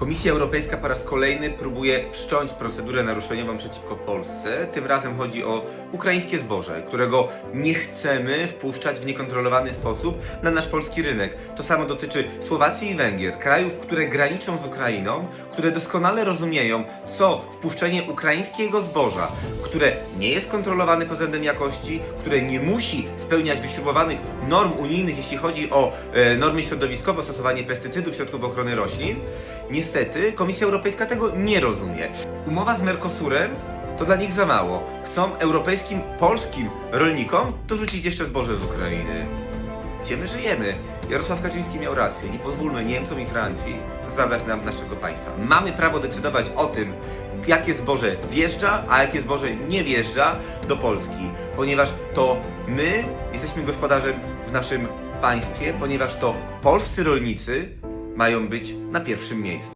Komisja Europejska po raz kolejny próbuje wszcząć procedurę naruszeniową przeciwko Polsce. Tym razem chodzi o ukraińskie zboże, którego nie chcemy wpuszczać w niekontrolowany sposób na nasz polski rynek. To samo dotyczy Słowacji i Węgier, krajów, które graniczą z Ukrainą, które doskonale rozumieją, co wpuszczenie ukraińskiego zboża, które nie jest kontrolowane pod względem jakości, które nie musi spełniać wyśrubowanych norm unijnych, jeśli chodzi o e, normy środowiskowe, stosowanie pestycydów, środków ochrony roślin. Niestety Komisja Europejska tego nie rozumie. Umowa z Mercosurem to dla nich za mało. Chcą europejskim, polskim rolnikom dorzucić jeszcze zboże z Ukrainy. Gdzie my żyjemy? Jarosław Kaczyński miał rację. Nie pozwólmy Niemcom i Francji zabrać nam naszego państwa. Mamy prawo decydować o tym, jakie zboże wjeżdża, a jakie zboże nie wjeżdża do Polski, ponieważ to my jesteśmy gospodarzem w naszym państwie, ponieważ to polscy rolnicy mają być na pierwszym miejscu.